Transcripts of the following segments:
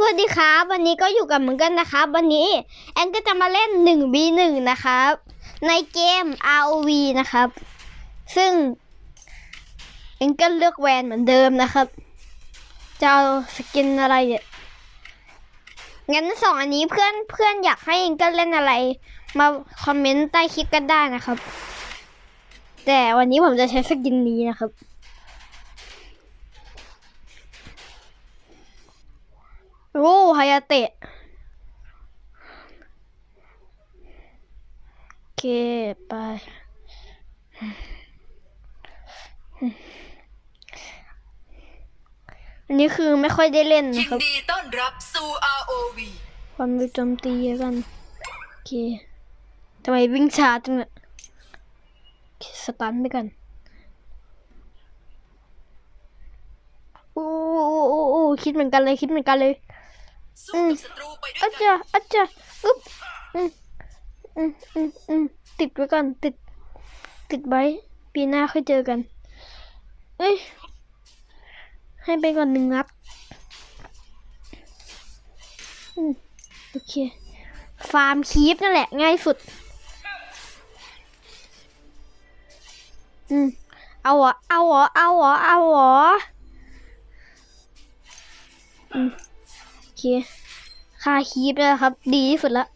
สวัสดีครับ วันนี้ก็อยู่กับมือนกันนะครับ วันนี้แอนก็จะมาเล่น 1v1 นะครับ ในเกม ROV นะครับ ซึ่งแอนก็เลือกแวนเหมือนเดิมนะครับ จะเอาสกินอะไรเนี่ยงั้นสองอันนี้เพื่อนเพื่อนอยากให้เอ็นก็เล่นอะไร มาคอมเมนต์ใต้คลิปกันได้นะครับ แต่วันนี้ผมจะใช้สกินนี้นะครับ โอ้ฮายาเตะโอเคไปอันนี้คือไม่ค่อยได้เล่นยินะนครับดีต้อนรับสู่ ROV ความเร็วโจมตีกันโอเคทำไมวิ่งช้าจังเนี่ยโอเคสตันไปกันโอ้โอ้โอ้โอ้คิดเหมือนกันเลยคิดเหมือนกันเลย สู้อืมกับศัตรูไปด้วยอากันจารย์อาจารย์อึ๊บอืมอืมอืมอืมติดไว้ก่อนติด ติดไว้ปีหน้าค่อยเจอกัน เอ้ย ให้ไปก่อนหนึ่งนัดอืมโอเค ฟาร์มคีปนั่นแหละ ง่ายสุด อืม เอาเหรอ เอาเหรอ เอาเหรอ เอาเหรอ อืมโอ เคค่าคีปเนี่ยครับ ดีที่สุดละ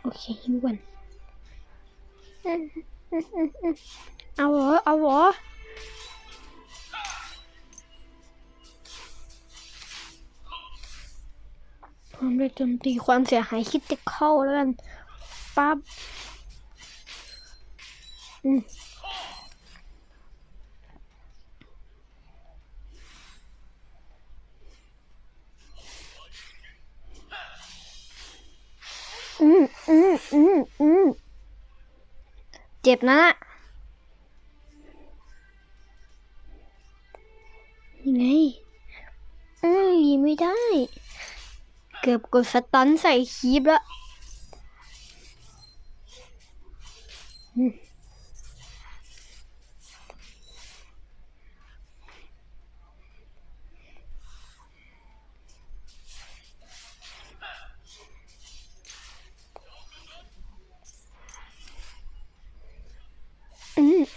โอเคฮิวกันอืมอืมอืมอืมเอาเหรอเอาเหรอความเร็วโจมตีความเสียหายคิดจะเข้าแล้วกันปั๊บอืม อืมอืมอืมอืม เจ็บนะยังไงเอ้ยไม่ได้ เกือบกดสตันใส่คีบแล้ว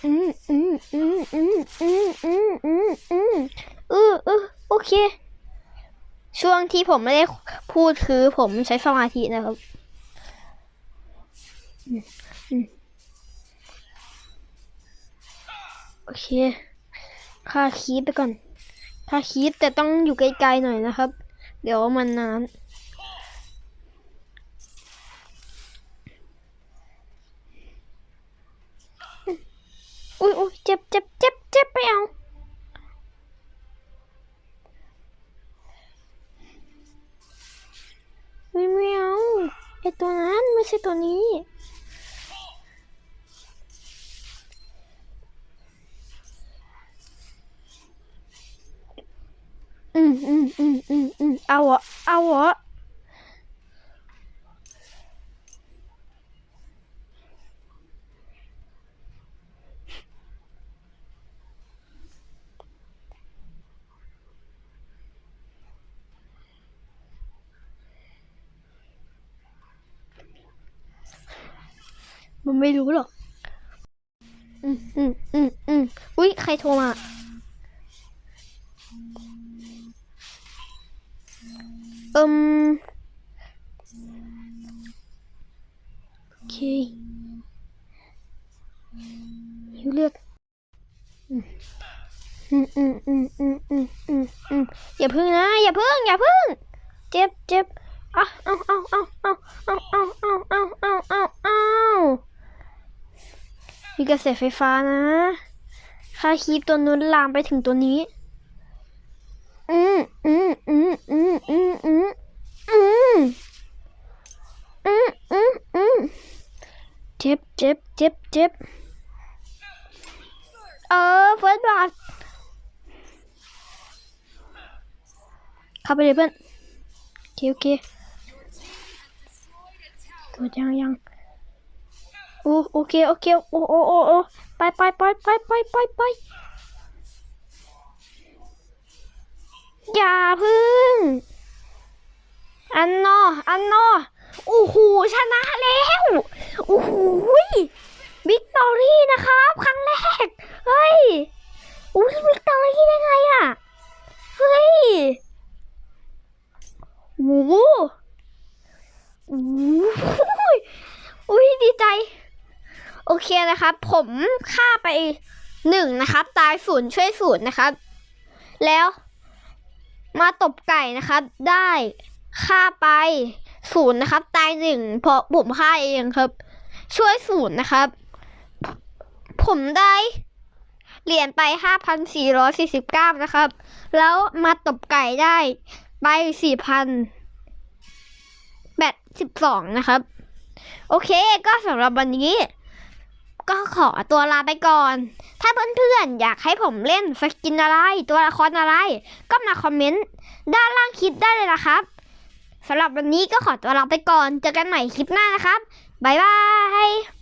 อืมอืมอืมอืมอืมอืมอืมอืมอือืมเออเออโอเค ช่วงที่ผมไม่ได้พูดคือผมใช้สมาธินะครับโอเคค่าคีบไปก่อนค่าคีบแต่ต้องอยู่ไกลๆหน่อยนะครับ เดี๋ยวมันนาน อุ้ยอุ้ยเจ็บเจ็บเจ็บเจ็บไปเอาไม่ไม่เอาไอตัวนั้นไม่ใช่ตัวนี้อืมอืมอืมอืมอืมเอาเหรอเอาเหรอ มันไม่รู้หรอก อืมอืมอืมอืมอุ้ยใครโทรมา เอิมโอเคเลือดอืมอืมอืมอืมอืมอืมอืมอย่าพึ่งนะ อย่าพึ่ง อย่าพึ่ง เจ็บเจ็บอะเอาเอาเอาเอาเอาเอาเอาเอาเอาเอาเอา มีกระแสไฟฟ้านะค่าคีบตัวนู้นลามไปถึงตัวนี้ อืมอืมอืมอืมอืมอืมอืมอืมอืมอืมเจ็บเจ็บเจ็บเจ็บเออเฟิร์สบาทเข้าไปเลยเพื่อนโอเคโอเคกดยังยัง โอ้โอเคโอเคโอ้โอ้โอ้โอ้ไปไปไปไปไปไปไปอย่าพึ่ง อันนออันนอโอ้โหชนะแล้วโอ้โหวิกตอรี่นะครับ ครั้งแรก เฮ้ยอุ้ยวิกตอรี่ได้ไงอะเฮ้ยโอ้โหโอ้โหอุ้ยดีใจ โอเคนะครับ ผมฆ่าไปหนึ่งนะครับ ตายศูนย์ช่วยศูนย์นะครับ แล้วมาตบไก่นะครับ ได้ฆ่าไปศูนย์นะครับ ตายหนึ่งเพราะผมฆ่าเองครับ ช่วยศูนย์นะครับ ผมได้เหรียญไปห้าพันสี่ร้อยสี่สิบเก้านะครับ แล้วมาตบไก่ได้ไปสี่พันแบตสิบสองนะครับ โอเค ก็สำหรับวันนี้ ก็ขอตัวลาไปก่อน ถ้าเพื่อนๆ อยากให้ผมเล่นสกินอะไร ตัวละครอะไร ก็มาคอมเมนต์ด้านล่างคลิปได้เลยนะครับสำหรับวันนี้ก็ขอตัวลาไปก่อน เจอกันใหม่คลิปหน้านะครับ บ๊ายบาย